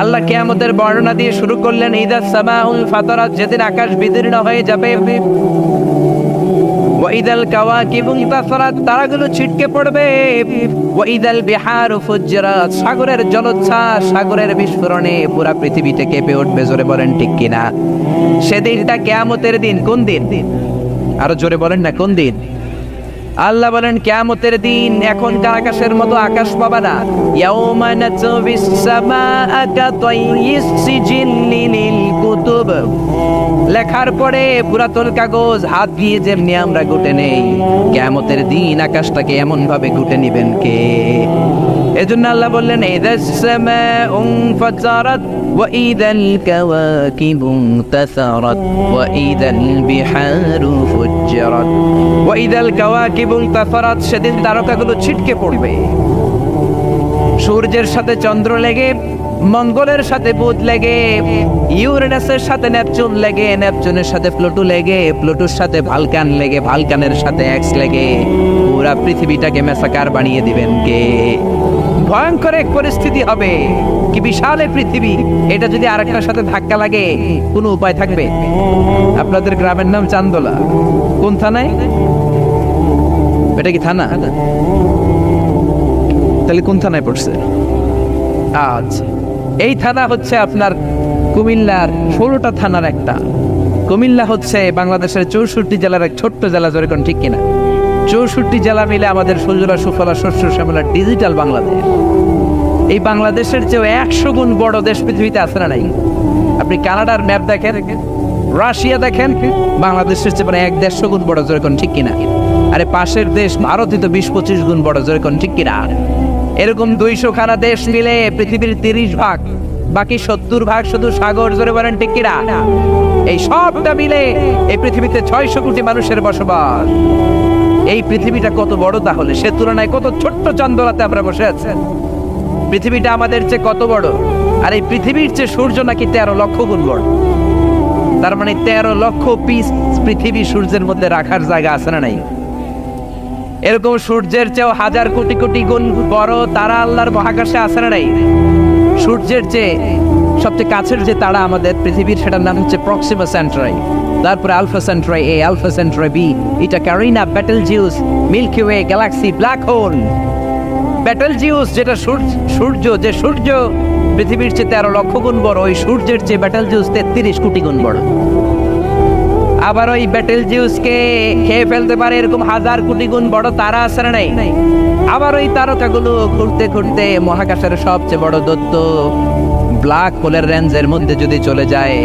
আল্লাহ কিয়ামতের বর্ণনা দিয়ে শুরু করলেন, ইদা সামাউল ফাতারাত যেদিন আকাশ বিদীর্ণ হয়ে যাবে। ওয়াইদাল কাওয়াকিবু ইতাসারাত তারাগুলো ছিটকে পড়বে। ওয়াইদাল বিহারু ফুজ্জিরাত সাগরের জলোচ্ছ্বাস সাগরের বিস্ফোরণে পুরা পৃথিবীতে কেঁপে উঠবে, জোরে বলেন, ঠিক কিনা? সেদিনটা কিয়ামতের দিন, কোন দিন? আরও জোরে বলেন না, কোন দিন? আল্লাহ বলেন কেমতের দিন এখনকার আকাশের মতো আকাশ পাবা লেখার পরে পুরাতন কাগজ, হাত দিয়ে যেমনি আমরা গুটে নেই। কেমতের দিন আকাশটাকে এমন ভাবে গুটে নিবেন কে? এজন্য আল্লাহ বললেন সেদিন তারকাগুলো ছিটকে পড়বে। সূর্যের সাথে চন্দ্র লেগে, মঙ্গলের সাথে বুধ লেগে, ইউরেনাসের সাথে নেপচুন লেগে, নেপচুনের সাথে প্লুটো লেগে, প্লুটোর সাথে ভালকান লেগে, ভালকানের সাথে এক্স লেগে, পুরা পৃথিবীটাকে মেসাকার বানিয়ে দিবেন কে? ভয়ঙ্কর এক পরিস্থিতি হবে। কি বিশাল এই পৃথিবী। এটা যদি আরেকটার সাথে ধাক্কা লাগে, কোনো উপায় থাকবে? আপনাদের গ্রামের নাম চান্দোলা। কোন থানায়? এটা কি থানা? তাহলে কোন থানায় পড়ছে? আচ্ছা। এই থানা হচ্ছে আপনার কুমিল্লার ষোলোটা থানার একটা। কুমিল্লা হচ্ছে বাংলাদেশের চৌষট্টি জেলার এক ছোট্ট জেলা যেরকম ঠিক কিনা? চৌষট্টি জেলা মিলে আমাদের সুজলা সুফলা, শস্য, শ্যামলা, ডিজিটাল বাংলাদেশ। এই বাংলাদেশের চেয়েও একশো গুণ বড় দেশ পৃথিবীতে আছে না নাই? আপনি কানাডার ম্যাপ দেখেন, রাশিয়া দেখেন, বাংলাদেশের চেয়ে মানে এক দেড়শো গুণ বড় যেরকম ঠিক কিনা? আরে পাশের দেশ ভারতই তো বিশ পঁচিশ গুণ বড় যেরকম ঠিক কিনা? এরকম দুইশো খানা দেশ মিলে পৃথিবীর তিরিশ ভাগ, বাকি সত্তর ভাগ শুধু সাগর, জোরে বলেন ঠিক কিনা? এই সবটা মিলে এই পৃথিবীতে ছয়শো কোটি মানুষের বসবাস। এই পৃথিবীটা কত বড় তাহলে? সে তুলনায় কত ছোট্ট চন্দ্রাতে আমরা বসে আছেন পৃথিবীটা আমাদের চেয়ে কত বড়? আর এই পৃথিবীর চেয়ে সূর্য নাকি তেরো লক্ষ গুণ বড়। তার মানে তেরো লক্ষ পিস পৃথিবী সূর্যের মধ্যে রাখার জায়গা আছে না নাই? এরকম সূর্যের চেয়েও হাজার কোটি কোটি গুণ বড় তারা আল্লাহর মহাকাশে আছে না নাই? সূর্যের চেয়ে সবচেয়ে কাছের যে তারা আমাদের পৃথিবীর, সেটার নাম হচ্ছে প্রক্সিমা সেন্ট্রাই তারপরে Alpha Centauri A Alpha Centauri B এটা Carina Betelgeuse Milky Way galaxy black hole Betelgeuse যেটা সূর্য যে সূর্য পৃথিবীর চেয়ে তেরো লক্ষ গুণ বড়, ওই সূর্যের চেয়ে ব্যাটেল জিউস তেত্রিশ কোটি গুণ বড়। আবার ওই ব্যাটেল জিউসকে খেয়ে ফেলতে পারে এরকম হাজার কোটি গুণ বড় তারা আছে নাই। আবার ওই তারকাগুলো ঘুরতে ঘুরতে মহাকাশের সবচেয়ে বড় দত্ত ব্ল্যাক হোলের রেঞ্জের মধ্যে যদি চলে যায়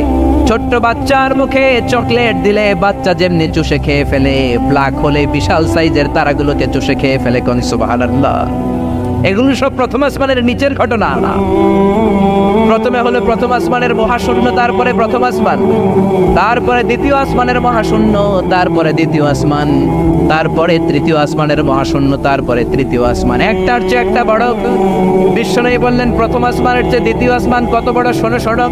ছোট্ট বাচ্চার মুখে চকলেট দিলে বাচ্চা যেমনি চুষে খেয়ে ফেলে প্লাক হলে বিশাল সাইজের তারাগুলোকে চুষে খেয়ে ফেলে কনিস সুবহানাল্লাহ। এগুলো সব প্রথম আসমানের নিচের ঘটনা। না প্রথমে হলো প্রথম আসমানের মহাশূন্য, তারপরে প্রথম আসমান। তারপরে দ্বিতীয় আসমানের মহাশূন্য, তারপরে দ্বিতীয় আসমান। তারপরে তৃতীয় আসমানের মহাশূন্য, তারপরে তৃতীয় আসমান। একটার চেয়ে একটা বড়। বিশ্বনয়ী বললেন, প্রথম আসমানের চেয়ে দ্বিতীয় আসমান কত বড়? শোনো শোনো।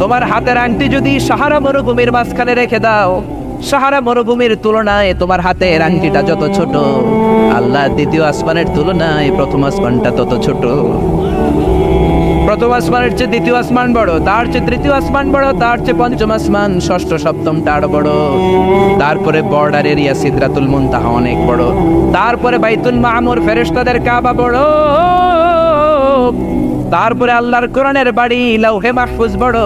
তোমার হাতের আংটি যদি সাহারা মরুভূমির মাঝখানে রেখে দাও, সাহারা মরুভূমির তুলনায় তোমার হাতের আংটিটা যত ছোট। আল্লাহ দ্বিতীয় আসমানের তুলনায় প্রথম আসমানটা তত ছোট। প্রথম আসমানের চেয়ে দ্বিতীয় আসমান বড়, তার চেয়ে তৃতীয় আসমান বড়, তার চেয়ে পঞ্চম আসমান, ষষ্ঠ সপ্তমটা আরও বড়। তারপরে বর্ডার এরিয়া সিদ্রাতুল মুনতাহা অনেক বড়। তারপরে বাইতুল মামুর ফেরেস্তাদের কাবা বড়। তারপরে আল্লাহর কোরআনের বাড়ি লাউহে মাহফুজ বড়।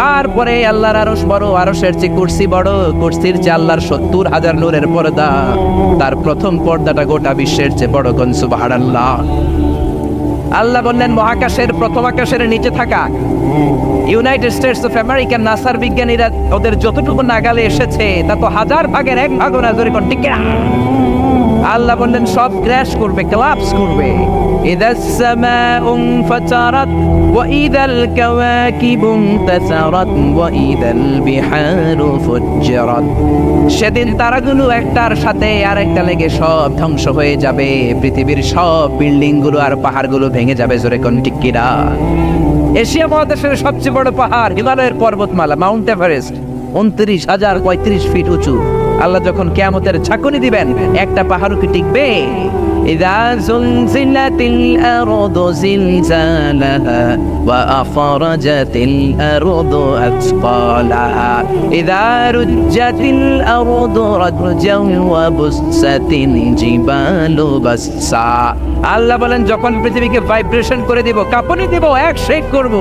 তারপরে আল্লাহর আরশ বড়, আরশের চেয়ে কুরসি বড়। কুরসির চেয়ে আল্লাহর সত্তর হাজার নূরের পর্দা। তার প্রথম পর্দাটা গোটা বিশ্বের চেয়ে বড় গন সুবহানাল্লাহ। আল্লাহ বললেন, মহাকাশের, প্রথম আকাশের নিচে থাকা। ইউনাইটেড স্টেটস অফ আমেরিকান নাসার বিজ্ঞানীরা ওদের যতটুকু নাগালে এসেছে, তা তো হাজার ভাগের এক ভাগও না জোরে আল্লাহ বললেন, সব ক্র্যাশ করবে ক্লাপস করবে। إذا السماء انفطرت وإذا الكواكب انتثرت وإذا البحار فجرت সেদিন তারাগুলো একটার সাথে আরেকটা লেগে সব ধ্বংস হয়ে যাবে পৃথিবীর সব বিল্ডিং গুলো আর পাহাড়গুলো ভেঙে যাবে জোরে কোন ঠিক কিনা এশিয়া মহাদেশের সবচেয়ে বড় পাহাড় হিমালয়ের পর্বতমালা মাউন্ট এভারেস্ট উনত্রিশ হাজার পঁয়ত্রিশ ফিট উঁচু আল্লাহ যখন কেয়ামতের ঝাঁকুনি দিবেন একটা পাহাড়ও কি টিকবে إذا زلزلت الأرض زلزالها وأخرجت الأرض أثقالها إذا رجت الأرض رجا وبست الجبال بسا আল্লাহ বলেন যখন পৃথিবীকে ভাইব্রেশন করে দিব কাঁপুনি দিব এক শেক করব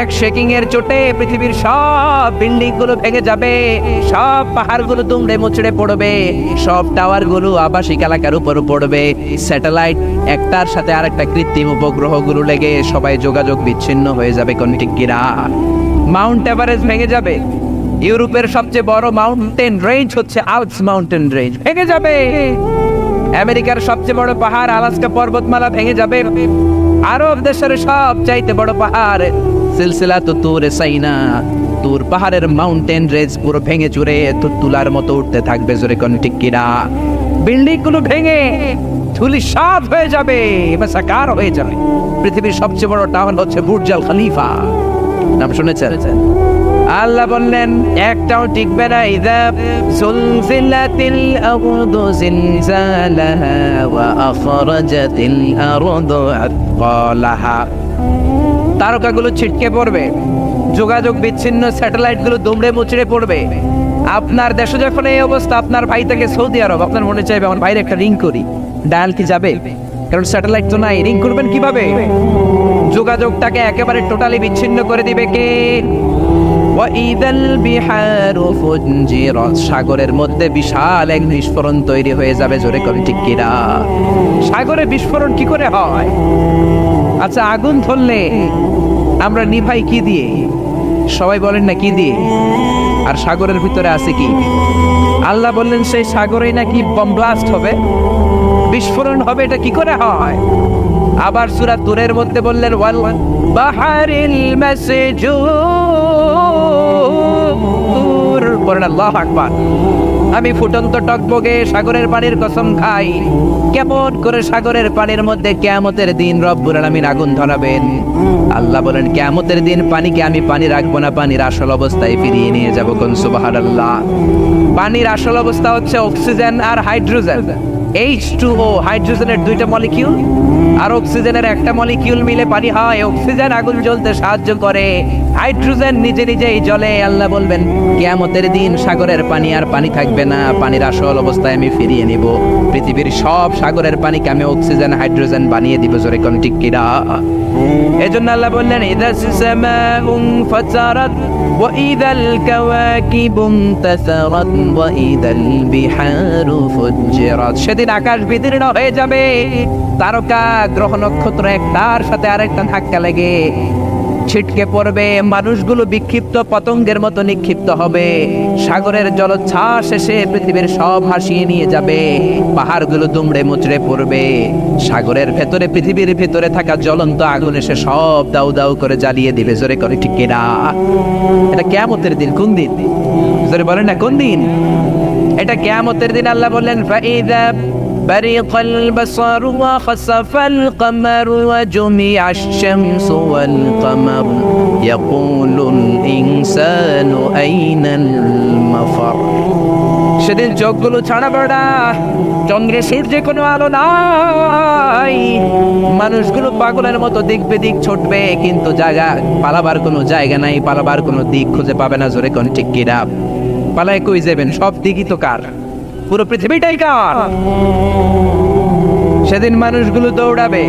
এক শেকিং এর চোটে পৃথিবীর সব বিল্ডিংগুলো ভেঙে যাবে, সব পাহাড়গুলো দুমড়ে মুচড়ে পড়বে, সব টাওয়ারগুলো আবাসিক এলাকার উপর পড়বে। স্যাটেলাইট একটার সাথে আরেকটা কৃত্রিম উপগ্রহগুলো লেগে সবাই যোগাযোগ বিচ্ছিন্ন হয়ে যাবে কোন ঠিক কিনা মাউন্ট এভারেস্ট ভেঙে যাবে। ইউরোপের সবচেয়ে বড় মাউন্টেন রেঞ্জ হচ্ছে আলপস মাউন্টেন রেঞ্জ ভেঙে যাবে। আমেরিকার সবচেয়ে বড় পাহাড় আলাস্কা পর্বতমালা ভেঙে যাবে। আরব দেশের সব চাইতে বড় পাহাড় সিলসিলা তো তুর সাইনা তোর পাহাড়ের মাউন্টেন রেঞ্জ পুরো ভেঙে চুরে তুলার মতো উঠতে থাকবে জোরে কোন ঠিক কিনা বিল্ডিংগুলো ভেঙে ধুলি সাত হয়ে যাবে সাকার হয়ে যাবে। পৃথিবীর সবচেয়ে বড় টাউন হচ্ছে বুর্জাল খলিফা। নাম শুনেছেন? আল্লাহ বললেন, একটাও টিকবে না ইদা জুলজিলাতিল আরদু জিলজালাহা ওয়া আখরাজাতিল আরদু আথকালাহা তারকাগুলো ছিটকে পড়বে। যোগাযোগ বিচ্ছিন্ন স্যাটেলাইটগুলো দুমড়ে মুচড়ে পড়বে। আপনার দেশে যখন এই অবস্থা, আপনার ভাই থেকে সৌদি আরব, আপনার মনে চাইবে, আমার ভাইয়ের একটা রিং করি। ডায়াল কি যাবে? কারণ স্যাটেলাইট তো নাই। রিং করবেন কীভাবে? যোগাযোগটাকে একেবারে টোটালি বিচ্ছিন্ন করে দিবে কে? সাগরের মধ্যে বিশাল এক বিস্ফোরণ তৈরি হয়ে যাবে, জোরে করে ঠিক কিনা? সাগরে বিস্ফোরণ কি করে হয়? আচ্ছা আগুন ধরলে আমরা নিভাই কি দিয়ে? সবাই বলেন না কি দিয়ে? আর সাগরের ভিতরে আছে কি? আল্লাহ বললেন, সেই সাগরেই নাকি বম ব্লাস্ট হবে। বিস্ফোরণ হবে, এটা কি করে হয়? আবার সুরা তুরের মধ্যে বললেন, ওয়াল বাহারিল আকবার। আমি ফুটন্ত টকবগে সাগরের পানির কসম খাই। কেমন করে সাগরের পানির মধ্যে কেয়ামতের দিন রব্বুল আলামিন আগুন ধরাবেন? আল্লাহ বলেন, কেয়ামতের দিন পানিকে আমি পানি রাখব না, পানির আসল অবস্থায় ফিরিয়ে নিয়ে যাব কোন সুবহানাল্লাহ। পানির আসল অবস্থা হচ্ছে অক্সিজেন আর হাইড্রোজেন এইচ টু ও হাইড্রোজেনের দুইটা মলিকিউল আর অক্সিজেনের একটা মলিকিউল মিলে পানি হয়, অক্সিজেন আগুন জ্বলতে সাহায্য করে। হাইড্রোজেন নিজে নিজেই জলে আল্লাহ বলবেন, কেয়ামতের দিন সাগরের পানি আর পানি থাকবে না, পানির আসল অবস্থায় আমি ফিরিয়ে নিব। পৃথিবীর সব সাগরের পানিকে আমি অক্সিজেন, হাইড্রোজেন বানিয়ে দিব, জোরে কোন কিনা? এজন্য আল্লাহ বললেন, ইদা সামাউন ফাতারাত ওয়া ইদাল কাওয়াকিবুম তাসারাত, ওয়া ইদাল বিহারু ফুজ্জিরাত। সেদিন আকাশ বিদীর্ণ হয়ে যাবে। তারকা, গ্রহ নক্ষত্র একটার সাথে আরেকটা ধাক্কা লেগে ছিটকে পড়বে, মানুষগুলো বিক্ষিপ্ত পতঙ্গের মতো নিক্ষিপ্ত হবে। সাগরের জলোচ্ছ্বাস এসে পৃথিবীর সব ভাসিয়ে নিয়ে যাবে। পাহাড়গুলো দুমড়ে মুচড়ে পড়বে। সাগরের ভেতরে, পৃথিবীর ভেতরে থাকা জ্বলন্ত আগুন এসে সব দাউ দাউ করে জ্বালিয়ে দিবে। জোরে করে, ঠিক কিনা? এটা কেমতের দিন, কোন দিন? জোরে বলেন না, কোন দিন? এটা কেয়ামতের দিন আল্লাহ বললেন برق البصر وخسف القمر وجمع الشمس والقمر يقول الإنسان أين المفر সেদিন চোখগুলো ছাড়া বেড়া চন্দ্রে সূর্যে কোনো আলো নাই মানুষগুলো পাগলের মতো দিক বেদিক ছুটবে কিন্তু জায়গা পালাবার কোনো জায়গা নাই পালাবার কোনো দিক খুঁজে পাবে না জোরে কোন ঠিক কিনা পালায় কই যাবেন সব দিকই তো কার পুরো পৃথিবীটাই কার? সেদিন মানুষগুলো দৌড়াবে।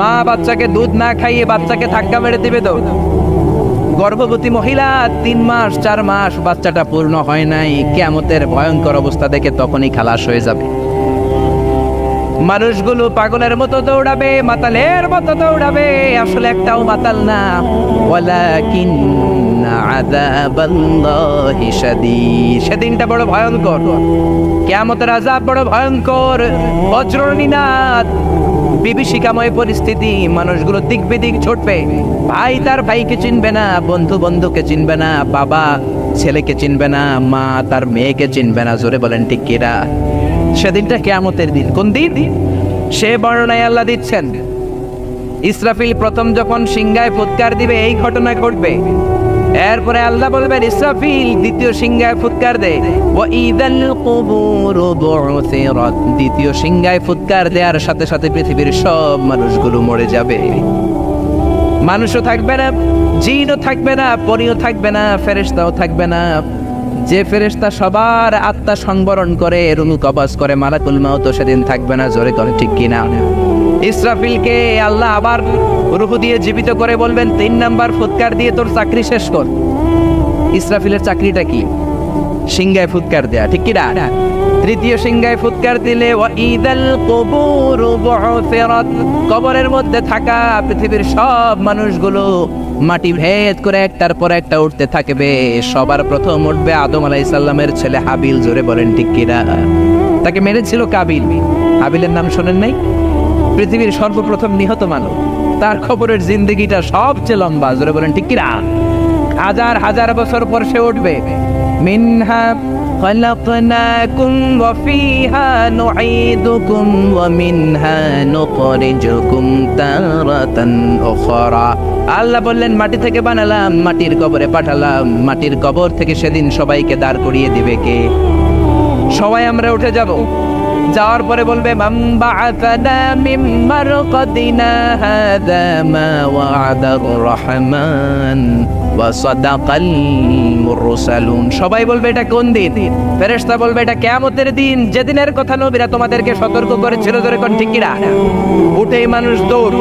মা বাচ্চাকে দুধ না খাইয়ে বাচ্চাকে ধাক্কা মেরে দিবে দৌড়। গর্ভবতী মহিলা তিন মাস, চার মাস বাচ্চাটা পূর্ণ হয় নাই। কেমতের ভয়ঙ্কর অবস্থা দেখে তখনই খালাস হয়ে যাবে। মানুষগুলো পাগলের মতো দৌড়াবে, মাতালের মতো দৌড়াবে, আসলে একটাও মাতাল না। ওয়ালাকিন আযাবাল্লাহি শাদীদ। সেদিনটা বড় ভয়ঙ্কর। কিয়ামতের আযাব বড় ভয়ঙ্কর। বজ্রনীনাদ বিভীষিকাময় পরিস্থিতি। মানুষগুলো দিক বিদিক ছুটবে। ভাই তার ভাইকে চিনবে না, বন্ধু বন্ধুকে চিনবে না, বাবা ছেলেকে চিনবে না, মা তার মেয়েকে চিনবে না। জোরে বলেন, ঠিক কিরা সেদিনটা কেয়ামতের দিন। কোন দিন? সে বর্ণনায় আল্লাহ দিচ্ছেন, ইসরাফিল প্রথম যখন সিংহায় ফুৎকার দিবে, এই ঘটনা ঘটবে। এরপরে আল্লাহ বলবেন, ইসরাফিল দ্বিতীয় সিংহায় ফুৎকার দে। দ্বিতীয় সিংহায় ফুৎকার দেওয়ার সাথে সাথে পৃথিবীর সব মানুষগুলো মরে যাবে। মানুষও থাকবে না, জিনও থাকবে না, পরিও থাকবে না, ফেরেশতাও থাকবে না। যে ফেরেস্তা সবার আত্মা সংবরণ করে রুল কবাজ করে, মালাকুল মাউত সেদিন থাকবে না, জোরে করে ঠিক কিনা? ইসরাফিলকে আল্লাহ আবার রুহু দিয়ে জীবিত করে বলবেন, তিন নাম্বার ফুৎকার দিয়ে তোর চাকরি শেষ কর। ইসরাফিলের চাকরিটা কি? সিংহায় ফুৎকার দেয়া, ঠিক কি না তৃতীয় সিংহায় ফুৎকার দিলে ওয়াইদাল কুবুর বু'থিরাত কবরের মধ্যে থাকা পৃথিবীর সব মানুষগুলো মাটি ভেদ করে একটার পর একটা উঠতে থাকবে। সবার প্রথম উঠবে আদম আলাইহিস সালামের ছেলে হাবিল। জোরে বলেন, ঠিক কিনা তাকে মেরেছিল কাবিল। হাবিলের নাম শোনেন নাই? পৃথিবীর সর্বপ্রথম নিহত মানব তার খবরের জিন্দগিটা সবচেয়ে লম্বা। জোরে বলেন, ঠিক কিনা হাজার হাজার বছর পর সে উঠবে। মিনহা خلقناكم وفيها نعيدكم ومنها نخرجكم تارة أخرى আল্লাহ বললেন মাটি থেকে বানালাম মাটির কবরে পাঠালাম মাটির কবর থেকে সেদিন সবাইকে দাঁড় করিয়ে দিবে কে সবাই আমরা উঠে যাব যাওয়ার পরে বলবে মাম বাআতানা মিন মারকাদিনা হাযা মা ওয়া'দার রহমান সবাই বলবে, এটা কোন দিন? ফেরেশতা বলবে, এটা কেমতের দিন। যেদিনের কথা নবীরা তোমাদেরকে সতর্ক করেছিল, ধরে কোন ঠিক কিনা উঠেই মানুষ দৌড়।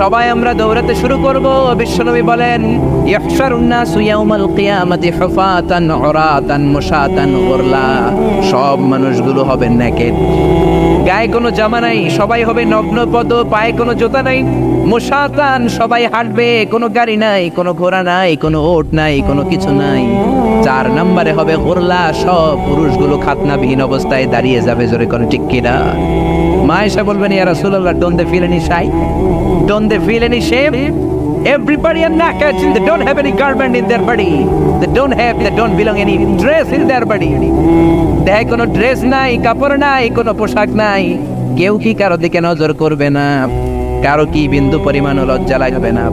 সবাই আমরা দৌড়াতে শুরু করব। বিশ্বনবী বলেন সব মানুষগুলো হবে নেকেড গায়ে কোনো জামা নাই, সবাই হবে নগ্ন পদ, পায়ে কোনো জুতা নাই। মুশাতান, সবাই হাঁটবে, কোনো গাড়ি নাই, কোনো ঘোড়া নাই, কোনো ওট নাই, কোনো কিছু নাই। চার নম্বরে হবে গোরলা সব পুরুষগুলো খাতনাবিহীন অবস্থায় দাঁড়িয়ে যাবে, জোরে কোনো ঠিক মা এসে বলবেন ইয়া রাসূলুল্লাহ don't they feel any shy Don't they feel any shame? Everybody are naked. They don't have any garment in their body. They don't have, they don't belong any dress in their body. দেহে কোনো dress নাই কাপড় নাই কোনো পোশাক নাই কেউ কি কারও দিকে নজর করবে না কারও কি বিন্দু পরিমাণ লজ্জা লাগবে না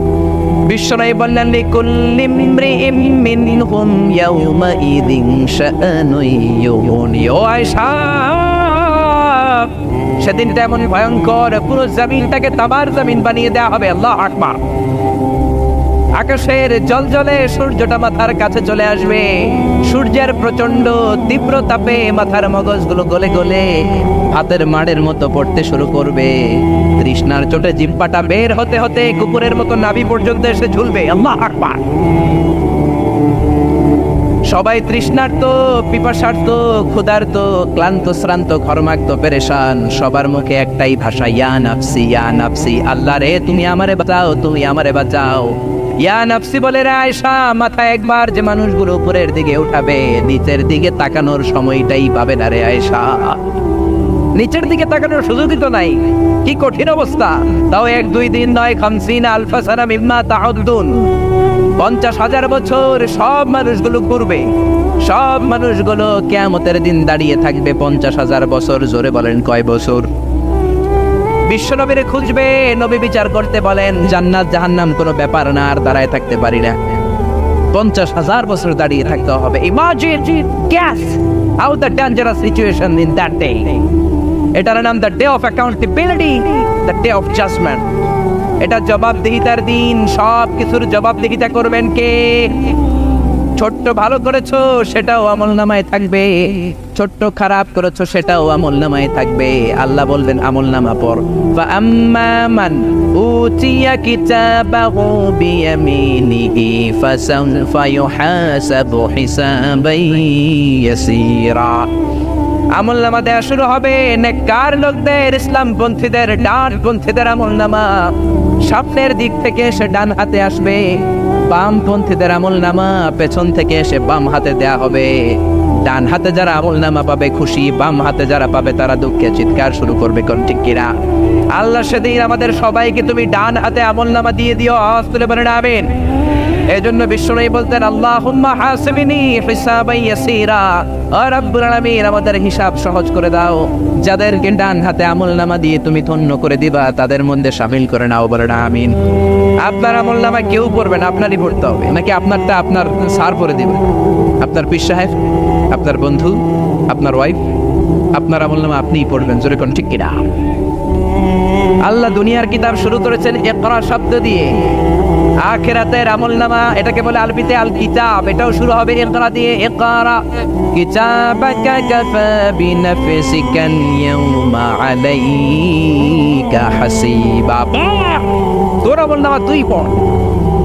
বিশ্বনয় বললেন লিকুল্লি ইমরিইম মিনহুম ইয়াউমাইযিন শাআনুন ইউগনি ও আয়েশা সেদিনটা এমন ভয়ঙ্কর, পুরো জমিনটাকে তাবার জমিন বানিয়ে দেওয়া হবে, আল্লাহ আকবার। আকাশের জল জলে সূর্যটা মাথার কাছে চলে আসবে। সূর্যের প্রচণ্ড তীব্র তাপে মাথার মগজগুলো গলে গলে হাতের মাড়ের মতো পড়তে শুরু করবে। তৃষ্ণার চোটে জিব্বাটা বের হতে হতে কুকুরের মতো নাভি পর্যন্ত এসে ঝুলবে, আল্লাহ আকবার। সবাই তৃষ্ণার্ত, পিপাসার্ত, ক্ষুধার্ত, ক্লান্ত, শ্রান্ত, ঘরমাক্ত, পেরেশান। সবার মুখে একটাই ভাষা, ইয়া নাফসি ইয়া নাফসি। আল্লাহ রে, তুমি আমারে বাঁচাও, তুমি আমারে বাঁচাও। ইয়া নাফসি বলে রে আয়সা মাথা একবার যে মানুষগুলো উপরের দিকে উঠাবে, নিচের দিকে তাকানোর সময়টাই পাবে না রে আয়সা নিচের দিকে তাকানোর সুযোগই তো নাই। কি কঠিন অবস্থা। তাও এক দুই দিন নয় খামসিন আলফা সানা মিম্মা তাহদ্দুন পঞ্চাশ হাজার বছর সব মানুষগুলো ঘুরবে। সব মানুষগুলো কেয়ামতের দিন দাঁড়িয়ে থাকবে পঞ্চাশ হাজার বছর, জোরে বলেন কয় বছর? বিশ্বনবীরে খুঁজবে, নবী বিচার করতে বলেন, জান্নাত, জাহান্নাম কোনো ব্যাপার না, আর দাঁড়ায় থাকতে পারি না। পঞ্চাশ হাজার বছর দাঁড়িয়ে থাকতে হবে। Imagine guys how the dangerous situation in that day এটার নাম the day of accountability the day of judgement এটা জবাবদিহিতার দিন, সব কিছুর জবাবদিহিতা করবেন কে? ছোট্ট ভালো করেছ, সেটাও আমল নামায় থাকবে। ছোট্ট খারাপ করেছ, সেটাও আমল নামায় থাকবে। আল্লাহ বলবেন, আমল নামা পর ফাআম্মামান উতিয়া কিতাবাহু বিয়ামিনিহি ফাসাউফা ইউহাসাবু হিসাবান ইয়াসীরা। আমল নামা দেওয়া শুরু হবে। নেককার লোকদের ইসলাম পন্থীদের ডান পন্থীদের আমল নামা। সামনের দিক থেকে সে ডান হাতে আসবে। বাম পন্থীদের আমল নামা, পেছন থেকে সে বাম হাতে দেয়া হবে। ডান হাতে যারা আমল নামা পাবে খুশি, বাম হাতে যারা পাবে তারা দুঃখে চিৎকার শুরু করবে, কোন ঠিক কিনা? আল্লাহ সেদিন আমাদের সবাইকে তুমি ডান হাতে আমল নামা দিয়ে দিও তুলে বলে আমিন। এই জন্য বিশ্বনবী বলতেন ও রব্বুল আলামিন আমাদের হিসাব সহজ করে দাও। যাদেরকে ডান হাতে আমল নামা দিয়ে তুমি ধন্য করে দিবা, তাদের মধ্যে শামিল করে নাও বলেন, আমিন। আপনার আমল নামা কেউ পড়বে না, আপনারই পড়তে হবে, নাকি আপনারটা আপনার সার পরে দিবে? আপনার পীর সাহেব, আপনার বন্ধু, আপনার ওয়াইফ আপনার আমল নামা আপনিই পড়বেন, জোরে কোন ঠিক কিনা? আল্লাহ দুনিয়ার কিতাব শুরু করেছেন, ইকরা শব্দ দিয়ে। আখেরাতের আমল নামা এটাকে বলে আলবিতে আল কিতাব এটাও শুরু হবে ইকরা দিয়ে ইকরা। কিতাবাকা কাফা বিনাফসিকা ইয়াউমা আলাইকা হাসিবা। তোর আমল নামা তুই পড়।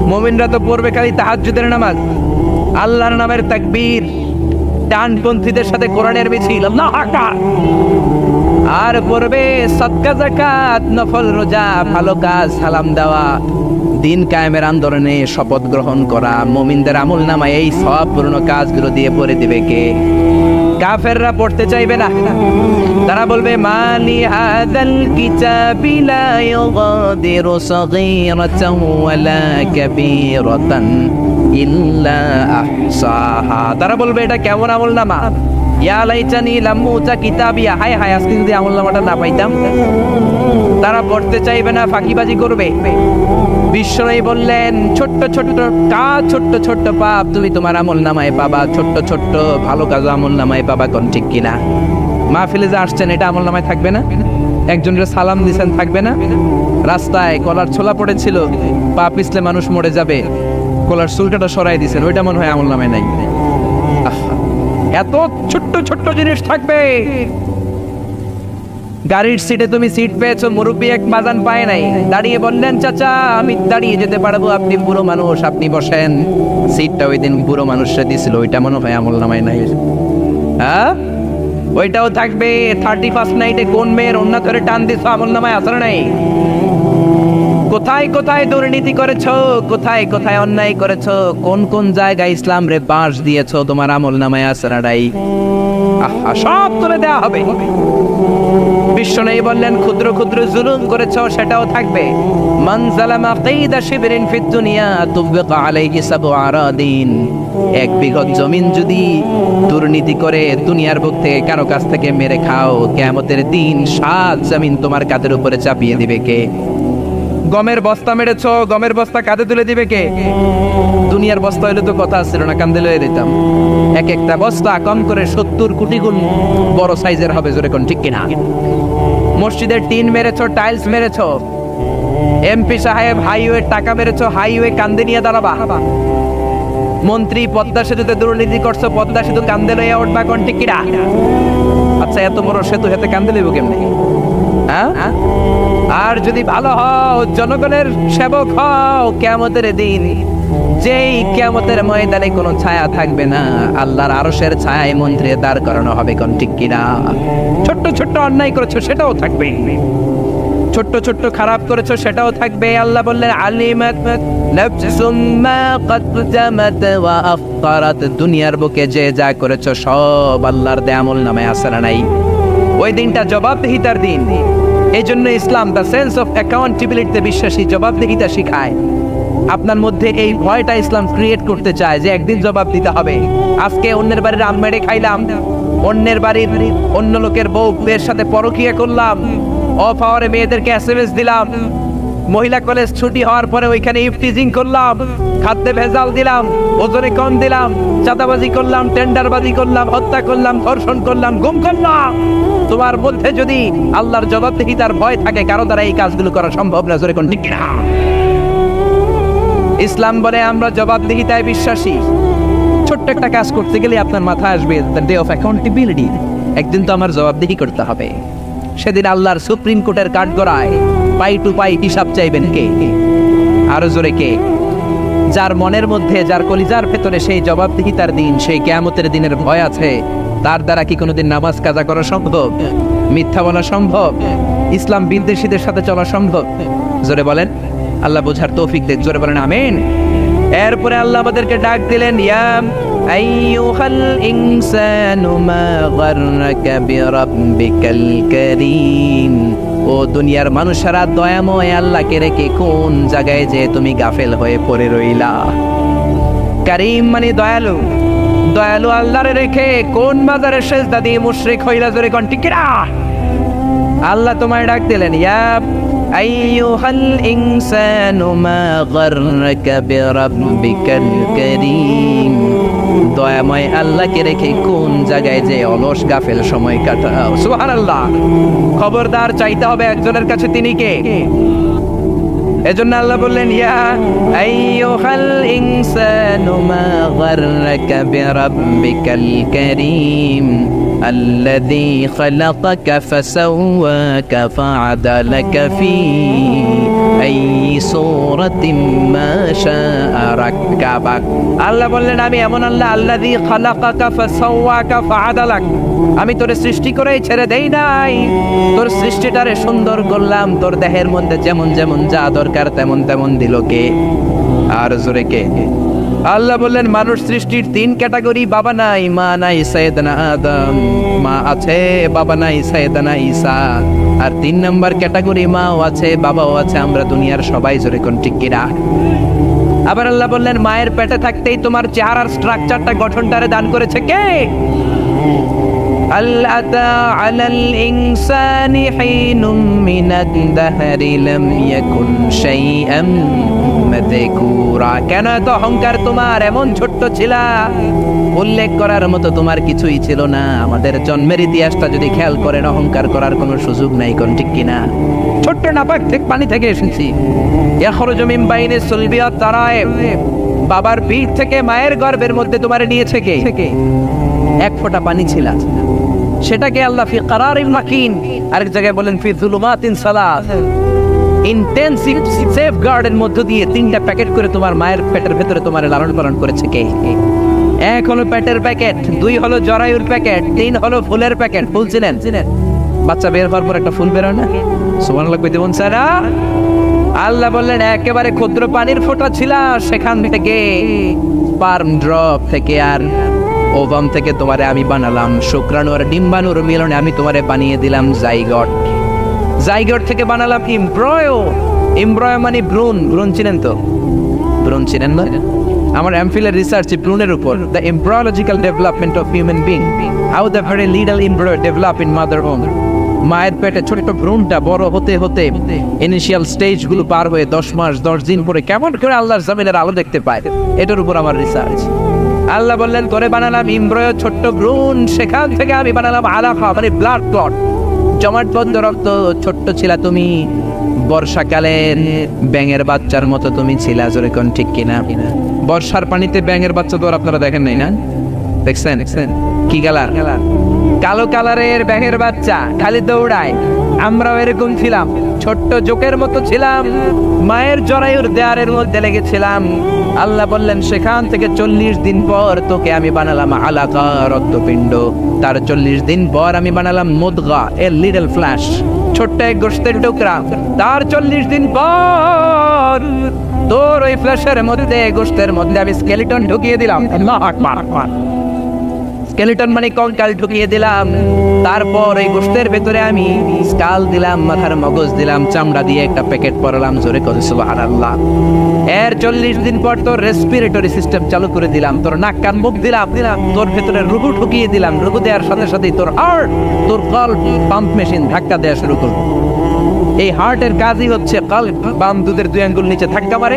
মুমিনরা তো পড়বে খালি তাহাজ্জুদের নামাজ। আল্লাহর নামের তাকবীর। ডানপন্থীদের সাথে কোরআনের মিছিল। আল্লাহু আকবার। আর পড়বে সৎকা জাকাত নফল, রোজা, ভালো কাজ, সালাম দেওয়া। দিন কায়েমের আন্দোলনে শপথ গ্রহণ করা মুমিনদের আমল নামা এই সব পুরনো কাজগুলো দিয়ে পড়ে দিবে কে? কাফেররা পড়তে চাইবে না। তারা বলবে, মালি হাদাল কিতাবি লা ইউগাদিরু ওয়ালা কাবীরাতান ইল্লা আহসাহা। তারা বলবে, এটা কেমন আমল নামা? কিতাবিয়া। হায় হায়, আজকে যদি আমল নামাটা না পাইতাম, তারা পড়তে চাইবে না, ফাঁকিবাজি করবে। বিশ্বনবী বললেন, ছোট্ট ছোট্ট ছোট্ট ছোট্ট পাপ তুমি তোমার আমল নামায় পাবা। ছোট্ট ছোট্ট, ভালো কাজ আমল নামায় পাবা, কোন ঠিক কিনা? মাহফিলে যে আসছেন, এটা আমল নামায় থাকবে না? একজনের সালাম দিছেন, থাকবে না? রাস্তায় কলার ছোলা পড়েছিল পা পিছলে মানুষ মরে যাবে। কলার চুলকাটা সরাই দিছেন, ওইটা মনে হয় আমল নামায় নাই। এত ছোট্ট ছোট্ট জিনিস থাকবে। গাড়ির সিটে তুমি সিট পেয়েছ, মুরব্বী এক বাজান পায় নাই। দাঁড়িয়ে বললেন, চাচা, আমি দাঁড়িয়ে যেতে পারব, আপনি বুড়ো মানুষ, আপনি বসেন। সিটটা ওই দিন বুড়ো মানুষরা দিছিল, ওইটা মনে হয় আমল নামায় নাই। হ্যাঁ? ওইটাও থাকবে থার্টি ফার্স্ট নাইটে কোন মেয়ের অন্য ধরে টান দিছো, আমল নামায় আসর নাই? কোথায় কোথায় দুর্নীতি করেছ? কোথায় কোথায় অন্যায় করেছ? কোন কোন জায়গায় ইসলাম রে বাঁশ দিয়েছ? তোমার আমল নামায় আসরাডাই সব তুলে দেওয়া হবে। বিশ্ব নেই বললেন, ক্ষুদ্র ক্ষুদ্র জুলুম করেছ, সেটাও থাকবে। কাইদা ফিদ দুনিয়া আলাইহি সাবু আরাদিন। এক বিঘত জমিন যদি দুর্নীতি করে দুনিয়ার বুক থেকে কারও কাছ থেকে মেরে খাও, কিয়ামতের দিন সাত জমিন তোমার কাঁধের উপরে চাপিয়ে দিবে কে? গমের বস্তা মেরেছ, গমের বস্তা কাঁধে তুলে দিবে কে? দুনিয়ার বস্তা হইলে তো কথা ছিল না, কান্দে লয়ে দিতাম। এক একটা বস্তা কম করে সত্তর কোটি গুণ বড় সাইজের হবে, জোরে কোন ঠিক কিনা? মসজিদের টিন মেরেছ, টাইলস মেরেছ এমপি সাহেব হাইওয়ে টাকা মেরেছ, হাইওয়ে কান্দে নিয়ে দাঁড়াবা। হাবা মন্ত্রী পদ্মা সেতুতে দুর্নীতি করছ, পদ্মা সেতু কান্দে লইয়া উঠবা কোন ঠিক কিনা? আচ্ছা এত বড় সেতু হেতে কান্দে লইব কেমনে? হ্যাঁ? আর যদি ভালো হও, জনগণের সেবক হও কেমতের দিন যেই কেমতের ময়দানে কোনো ছায়া থাকবে না, আল্লাহর আরশের ছায়ায় মন্ত্রী দাঁড় করানো হবে কোন ঠিক কিনা? ছোট্ট ছোট্ট অন্যায় করেছ, সেটাও থাকবে। ছোট্ট ছোট্ট খারাপ করেছ, সেটাও থাকবে। আল্লাহ বললেন, আলিমাত দুনিয়ার বুকে যে যা করেছ, সব আল্লাহর দেয়ামল নামে আসে না নাই? ওই দিনটা জবাবদিহিতার দিন। এই জন্য ইসলাম দ্য সেন্স অফ অ্যাকাউন্টেবিলিটিতে বিশ্বাসী জবাবদিহিতা শিখায়। আপনার মধ্যে এই ভয়টা ইসলাম ক্রিয়েট করতে চায় যে একদিন জবাব দিতে হবে। আজকে অন্যের বাড়ির আম মেরে খাইলাম, অন্যের বাড়ির অন্য লোকের বউ বউদের সাথে পরকিয়া করলাম অফ আওয়ারে মেয়েদেরকে এস দিলাম মহিলা কলেজ ছুটি হওয়ার পরে ওইখানে ইফটিজিং করলাম, খাদ্যে ভেজাল দিলাম, ওজনে কম দিলাম, চাঁদাবাজি করলাম, টেন্ডারবাজি করলাম, হত্যা করলাম, ধর্ষণ করলাম, গুম করলাম। তোমার মধ্যে যদি আল্লাহর জবাবদিহিতার ভয় থাকে, কারও দ্বারা এই কাজগুলো করা সম্ভব না, জোরে কোন ঠিক কিনা? ইসলাম বলে আমরা জবাবদিহিতায় বিশ্বাসী। ছোট্ট একটা কাজ করতে গেলে আপনার মাথায় আসবে ডে অফ অ্যাকাউন্টেবিলিটি একদিন তো আমার জবাবদিহি করতে হবে। সেদিন আল্লাহর সুপ্রিম কোর্টের কাঠ গড়ায় পাই টু পাই হিসাব চাইবেন কে? আরও জোরে কে? যার মনের মধ্যে, যার কলিজার ভেতরে সেই জবাবদিহিতার দিন, সেই কেয়ামতের দিনের ভয় আছে, তার দ্বারা কি কোনোদিন নামাজ কাজা করা সম্ভব? মিথ্যা বলা সম্ভব? ইসলাম বিদ্বেষীদের সাথে চলা সম্ভব? জোরে বলেন, আল্লাহ বোঝার তৌফিক দেখ জোরে বলেন, আমিন। এরপরে আল্লাহ আমাদেরকে ডাক দিলেন, ইয়া আইয়ুহাল ইনসানু মা গাররাকা বিরাব্বিকাল কারীম। ও দুনিয়ার মানুষেরা দয়াময় আল্লাহকে রেখে কোন জায়গায় যে তুমি গাফেল হয়ে পড়ে রইলা? কারিম মানে দয়ালু। দয়ালু আল্লাহরে রেখে কোন বাজারে সেজদা দিয়ে মুশরিক হইলা জোরে কোন টিকিরা আল্লাহ তোমায় ডাক দিলেন, ইয়া আইয়ুহাল ইনসানু মা গাররাকা বিরাব্বিকাল কারীম। দয়াময় আল্লাহকে রেখে কোন জায়গায় যে অলস গাফেল সময় কাটাও? সুহান আল্লাহ খবরদার চাইতে হবে একজনের কাছে, তিনি কে? এজন্য আল্লাহ বললেন, ইয়া আইয়ুহাল ইনসানু মা গাররাকা বিরাব্বিকাল কারীম। الذي خلقك فسواك فعدلك في أي صورة ما شاء ركبك আল্লাহ বললেন আমি এমন আল্লাহ আল্লাযী খালাকাকা ফাসাওয়াকা ফাআদালাক আমি তোর সৃষ্টি করেই ছেড়ে দেই নাই তোর সৃষ্টিটারে সুন্দর করলাম তোর দেহের মধ্যে যেমন যেমন যা দরকার তেমন তেমন দিল কে আর জোরে কে আল্লাহ বললেন, মানুষ সৃষ্টির তিন ক্যাটাগরি, বাবা নাই, মা নাই সৈয়দনা আদম, মা আছে, বাবা নাই সৈয়দনা ঈসা। আর তিন নাম্বার ক্যাটাগরি মাও আছে, বাবাও আছে, আমরা দুনিয়ার সবাই জোরে কোন ঠিক কিনা? আবার আল্লাহ বললেন, মায়ের পেটে থাকতেই তোমার চেহারার স্ট্রাকচারটা গঠনটারে দান করেছে কে? هل أتى على الإنسان حين من الدهر لم يكن شيئا مذكورا কেন এত অহংকার তোমার এমন ছোট্ট ছিলা উল্লেখ করার মতো তোমার কিছুই ছিল না আমাদের জন্মের ইতিহাসটা যদি খেয়াল করেন অহংকার করার কোনো সুযোগ নাই কোন ঠিক কিনা ছোট্ট নাপাক থেকে পানি থেকে এসেছি এখরো জমিন বাইনে সুলবিয়া তারায় বাবার পিঠ থেকে মায়ের গর্ভের মধ্যে তোমার নিয়েছে কে এক ফোঁটা পানি ছিল সেটাকে আল্লাহ ফি কারারিল মাকিন আরেক জায়গায় বলেন ফি যুলুমাতিন সালাস ইন্টেনসিভ সেফ গার্ডের মধ্য দিয়ে তিনটা প্যাকেট করে তোমার মায়ের পেটের ভেতরে তোমার লালন পালন করেছে কে? এক হলো পেটের প্যাকেট, দুই হলো জরায়ুর প্যাকেট, তিন হলো ফুলের প্যাকেট। ফুল চিনেন? বাচ্চা বের হওয়ার পর একটা ফুল বেরোয় না? সুমান লাগবে দেবন স্যার আল্লাহ বললেন, একেবারে ক্ষুদ্র পানির ফোঁটা ছিল, সেখান থেকে স্পার্ম ড্রপ থেকে আর ওভাম থেকে তোমারে আমি বানালাম। শুক্রাণু আর ডিম্বাণুর মিলনে আমি তোমারে বানিয়ে দিলাম জাইগট। জাইগট থেকে বানালাম ইমব্রয়। ইমব্রয় মানে ভ্রূণ। ভ্রূণ চিনেন তো? ভ্রূণ চিনেন না? আমার এমফিলের রিসার্চ ভ্রূণের উপর। The embryological development of human being how the very little embryo develop in mother home মায়ের পেটে ছোট্ট ভ্রূণটা বড় হতে হতে ইনিশিয়াল স্টেজগুলো পার হয়ে দশ মাস, দশ দিন পরে কেমন করে আল্লাহর জমিনের আলো দেখতে পায়? এটার উপর আমার রিসার্চ আল্লাহ বললেন তোরে বানালাম ইমব্রয় ছোট্ট ভ্রূণ। সেখান থেকে আমি বানালাম আলাফা মানে ব্লাড ক্লট। জমাটবদ্ধ রক্ত, ছোট্ট ছিলা তুমি। বর্ষাকালের ব্যাঙের বাচ্চার মতো তুমি ছিলা, জোরে ঠিক কিনা? বর্ষার পানিতে ব্যাঙের বাচ্চা তো আপনারা দেখেন নাই না? দেখছেন দেখছেন? কি কালার? কালো কালারের ব্যাঙের বাচ্চা, খালি দৌড়ায়। আমরাও এরকম ছিলাম, ছোট্ট জোকের মতো ছিলাম। মায়ের জরায়ুর দেয়ারের মধ্যে লেগেছিলাম। আল্লাহ বললেন, সেখান থেকে চল্লিশ দিন পর তোকে আমি বানালাম আলাকা রক্তপিণ্ড। তার চল্লিশ দিন পর আমি বানালাম মুদগা, এ লিটল ফ্ল্যাশ। ছোট্ট এক গোষ্ঠের টুকরা, তার চল্লিশ দিন পর তোর ওই ফ্ল্যাশের মধ্যে, গোষ্ঠের মধ্যে আমি স্কেলিটন ঢুকিয়ে দিলাম। আল্লাহু আকবার আকবার। স্কেলিটন মানে কঙ্কাল ঢুকিয়ে দিলাম। তারপর এই গোষ্ঠের ভেতরে আমি স্কাল দিলাম, মাথার মগজ দিলাম, চামড়া দিয়ে একটা প্যাকেট পরালাম জোরে করে, সুবহানাল্লাহ। এর চল্লিশ দিন পর তোর রেসপিরেটরি সিস্টেম চালু করে দিলাম, তোর নাক কান মুখ দিলাম দিলাম, তোর ভেতরে রুহু ঢুকিয়ে দিলাম রুহু দেওয়ার সাথে সাথেই তোর হার্ট তোর কল পাম্প মেশিন ধাক্কা দেওয়া শুরু করল। এই হার্টের কাজই হচ্ছে কাল বাম দুধের দুই আঙ্গুল নিচে ধাক্কা মারে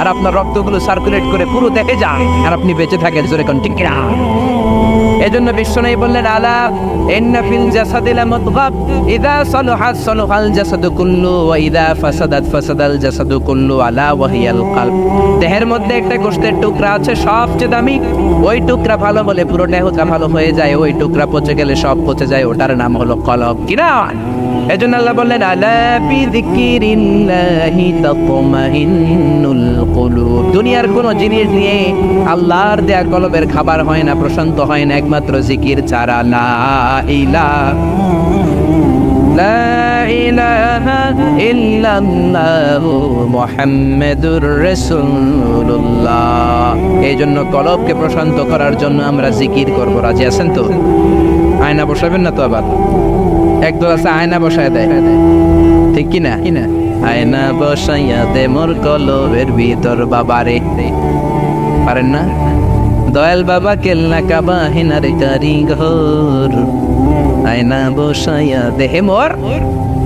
আর আপনার রক্তগুলো সার্কুলেট করে পুরো দেখে যায়, আর আপনি বেঁচে থাকেন, জোরে কোন, ঠিক এজন্য বিশ্বনবী বললেন, আলা ইন্না ফিল জাসাদিল মুদগাব। ইদা সালহাত সালহাল জাসাদু কুল্লু ওয়া ইদা ফাসাদাত, ফাসাদাল জাসাদু কুল্লু আলা ওয়া কলব। দেহের মধ্যে একটা গোশতের টুকরা আছে, সবচেয়ে দামি। ওই টুকরা ভালো বলে পুরো দেহটা ভালো হয়ে যায়, ওই টুকরা পচে গেলে সব পচে যায়, ওটার নাম হলো কলব। কিনা এজন্য আল্লাহ বললেন, আলা বিযিকিরিল্লাহি তাতমাইন্নুল কুলুব। দুনিয়ার কোন জিনিস নিয়ে আল্লাহর দেয়া কলবের খাবার হয় না, প্রশান্ত হয় না, একমাত্র জিকির ছাড়া লা রাসূলুল্লাহ। এই জন্য কলবকে প্রশান্ত করার জন্য আমরা জিকির করব। রাজি আছেন তো? আয়না বসাবেন না তো আবার? একদল আছে আয়না বসায় দেয়। ঠিক কি না? কিনা আয়না বসাইয়া দে মোর কলবের ভিতর বাবারে। পারেন না? দয়াল বাবা কেলনা কাবা হেনারে কারিঘর আয়না বসাইয়া দেহে মোর।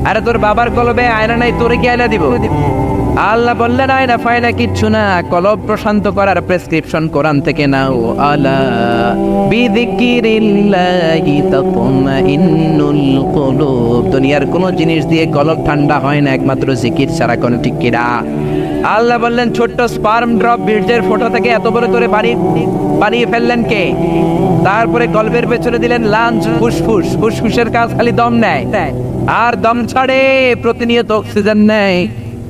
আরে তোর বাবার কলবে আয়না নাই, তোরে কি আয়না দিব? আল্লাহ বললেন আয়না ফায়না কিচ্ছু না, কলব প্রশান্ত করার প্রেসক্রিপশন কোরআন থেকে নাও। আলা বিযিকিরিল্লাহি তাতমাইন্নুল কুলুব। দুনিয়ার কোনো জিনিস দিয়ে কলব ঠান্ডা হয় না, একমাত্র জিকির ছাড়া, কোনো ঠিক কিনা আল্লাহ বললেন, ছোট্ট স্পার্ম ড্রপ বীর্যের ফটো থেকে এত বড় করে বানিয়ে বানিয়ে ফেললেন কে? তারপরে কলবের পেছনে দিলেন লাঞ্চ, ফুসফুস। ফুসফুসের কাজ খালি দম নেয়। আর দম ছাড়ে, প্রতিনিয়ত অক্সিজেন নেয়।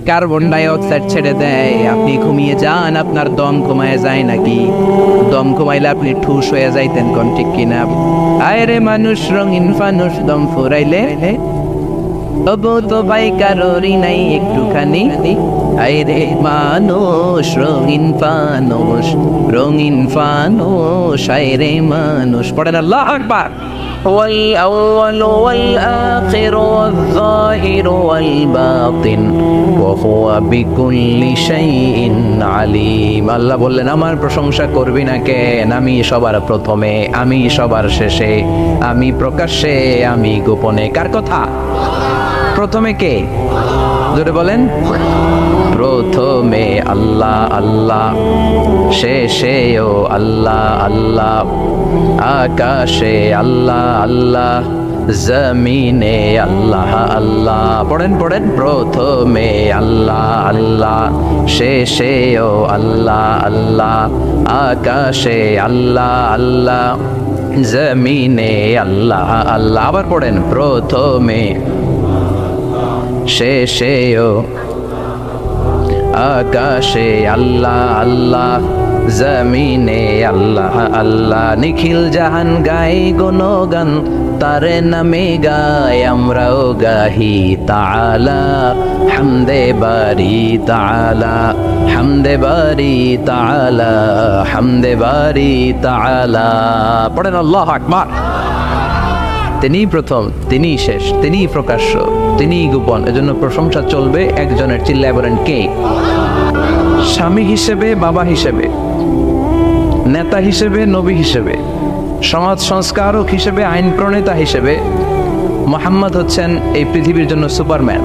কার্বন ডাই অক্সাইড ছেড়ে দেয়। আপনি ঘুমিয়ে যান, আপনার দম ঘুমায় যায় নাকি? দম কমাইলে আপনি ঠুস হয়ে যাইতেন কোন ঠিক কিনা? আয় রে মানুষ, রঙিন ফানুষ, দম ফুরাইলে? তবু তো ভাই কারোরই নাই একটুখানি। আইরে মানুষ, রঙিন ফানুষ রঙিন ফানুষ আইরে মানুষ। পড়েন আল্লাহ আকবার। والأول والآخر والظاهر والباطن وهو بكل شيء عليم আল্লাহ বললেন আমার প্রশংসা করবি না কেন আমি সবার প্রথমে আমি সবার শেষে আমি প্রকাশ্যে আমি গোপনে কার কথা প্রথমে কে জোরে বলেন প্রথমে আল্লাহ আল্লাহ। শেষেও আল্লাহ আল্লাহ। আকাশে আল্লাহ আল্লাহ। জমিনে আল্লাহ আল্লাহ। পড়েন পড়েন। প্রথমে আল্লাহ আল্লাহ। শেষেও আল্লাহ আল্লাহ। আকাশে আল্লাহ আল্লাহ। জমিনে আল্লাহ আল্লাহ। আবার পড়েন, প্রথমে। শেষেও আকাশে আল্লাহ আল্লাহ, জমিনে আল্লাহ আল্লাহ। নিখিল জাহান গাই গুণগান, তারে নামে গায় আমরাও গাহি তালা হামদে বারি তালা হামদে বারি তালা হামদে বারি তালা পড়েন আল্লাহ আকবার। তিনি প্রথম তিনি শেষ তিনি প্রকাশ্য তিনি গোপন। এজন্য প্রশংসা চলবে একজনের চিল্লায় বলেন কে? স্বামী হিসেবে, বাবা হিসেবে, নেতা হিসেবে, নবী হিসেবে, সমাজ সংস্কারক হিসেবে, আইন প্রণেতা হিসেবে, মোহাম্মদ হচ্ছেন এই পৃথিবীর জন্য সুপারম্যান।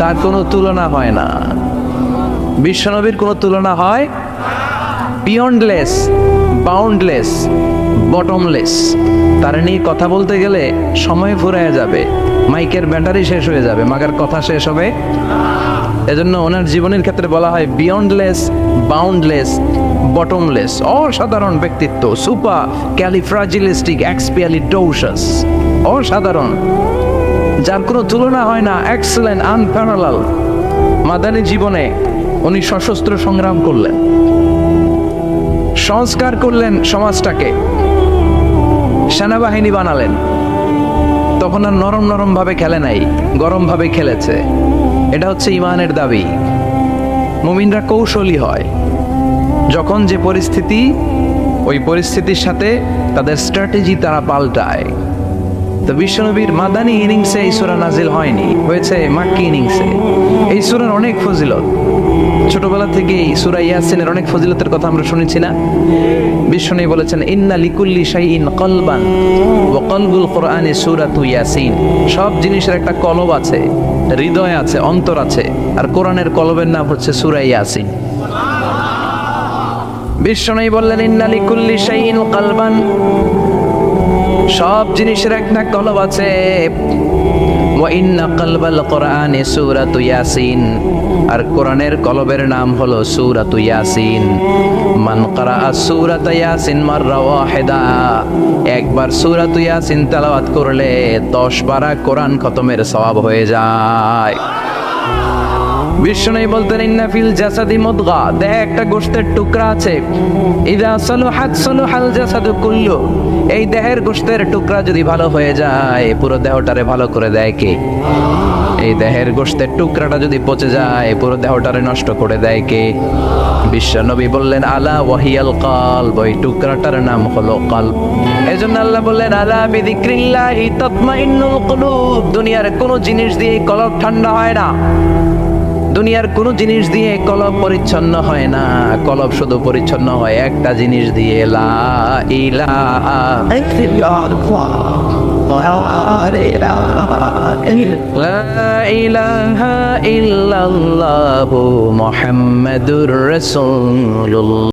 তার কোনো তুলনা হয় না। বিশ্বনবীর কোনো তুলনা হয় বিয়ন্ডলেস বাউন্ডলেস বটমলেস তার নিয়ে কথা বলতে গেলে সময় ফুরায় যাবে। মাইকের ব্যাটারি শেষ হয়ে যাবে, মাগার কথা শেষ হবে। এজন্য ওনার জীবনের ক্ষেত্রে বলা হয় বিয়ন্ডলেস বাউন্ডলেস বটমলেস অসাধারণ ব্যক্তিত্ব সুপার ক্যালিফ্রাজিলিস্টিক এক্সপিয়ালিডোসাস অসাধারণ। যার কোনো তুলনা হয় না এক্সেলেন্ট আনপ্যারালাল মাদানী জীবনে উনি সশস্ত্র সংগ্রাম করলেন। সংস্কার করলেন সমাজটাকে। সেনাবাহিনী বানালেন। তখন আর নরম নরম ভাবে খেলে নাই, গরম ভাবে খেলেছে। এটা হচ্ছে ইমানের দাবি। মুমিনরা কৌশলী হয়। যখন যে পরিস্থিতি, ওই পরিস্থিতির সাথে তাদের স্ট্র্যাটেজি তারা পাল্টায়। তো বিশ্বনবীর মাদানী ইনিংসে এই সুরা নাজিল হয়নি, হয়েছে মাক্কি ইনিংসে। এই সুরার অনেক ফজিলত। ছোটবেলা থেকে এই সুরা ইয়াসিনের অনেক ফজিলতের কথা আমরা শুনেছি না? বিশ্বনবী বলেছেন, ইন্না লিকুল্লি শাইইন কলবান ওয়া কলবুল কোরআনে সূরাতু ইয়াসিন। সব জিনিসের একটা কলব আছে, হৃদয় আছে, অন্তর আছে, আর কোরআনের কলবের নাম হচ্ছে সূরা ইয়াসিন। বিশ্বনবী বললেন, ইন্না লিকুল্লি শাইইন কলবান সব জিনিসের একটা কলব আছে। আর কোরআনের কলবের নাম হলো সূরাতু ইয়াসিন। মান করা সূরাত ইয়াসিন মাররা ওয়াহিদা। একবার সূরাতু ইয়াসিন তেলাওয়াত করলে 10 বারা কোরআন খতমের সওয়াব হয়ে যায়। বিষ্ণু বলতেন, ইন্না ফিল জাসাদি মুদগা। দেহে একটা গোশতের টুকরা আছে। ইদা সালুহাত সালুহাল জাসাদু কুল্লু। এই দেহের গোশতের টুকরা যদি ভালো হয়ে যায়, পুরো দেহটারে ভালো করে দেয় কে? এই দেহের গোশতের টুকরাটা যদি পচে যায়, পুরো দেহটারে নষ্ট করে দেয় কে? বিশ্বনবী বললেন, আলা ওয়াহিয়াল কলব। ওই টুকরাটার নাম হলো কলব। এজন্য আল্লাহ বললেন, আলা বিযিক্রিল্লাহি তাতমাইন্নুল কুলুব। দুনিয়ার কোনো জিনিস দিয়ে কলব ঠান্ডা হয় না। দুনিয়ার কোনো জিনিস দিয়ে কলব পরিচ্ছন্ন হয় না। কলব শুধু পরিচ্ছন্ন হয় একটা জিনিস দিয়ে। লা ইলাহা ইল্লাল্লাহ মুহাম্মাদুর রাসূলুল্লাহ।